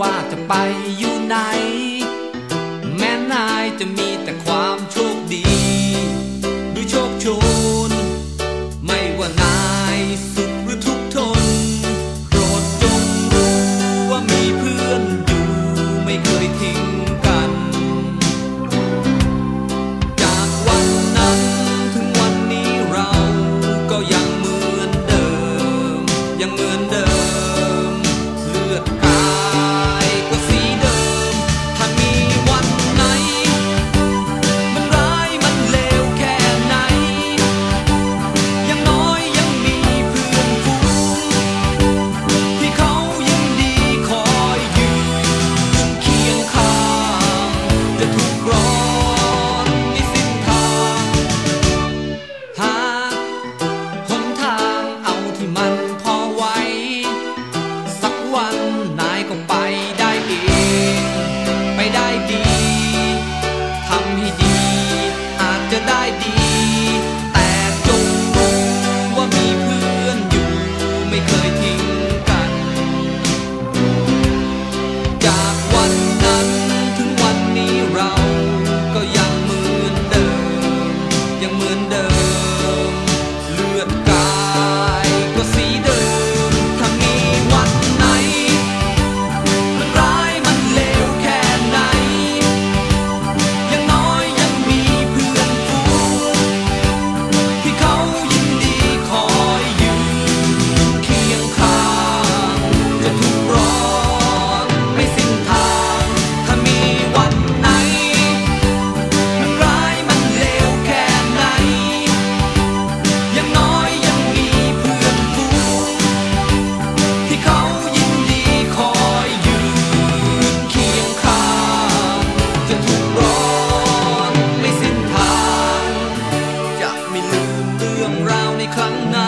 ว่าจะไปอยู่ไหน an idea เรื่องราวในครั้งนั้น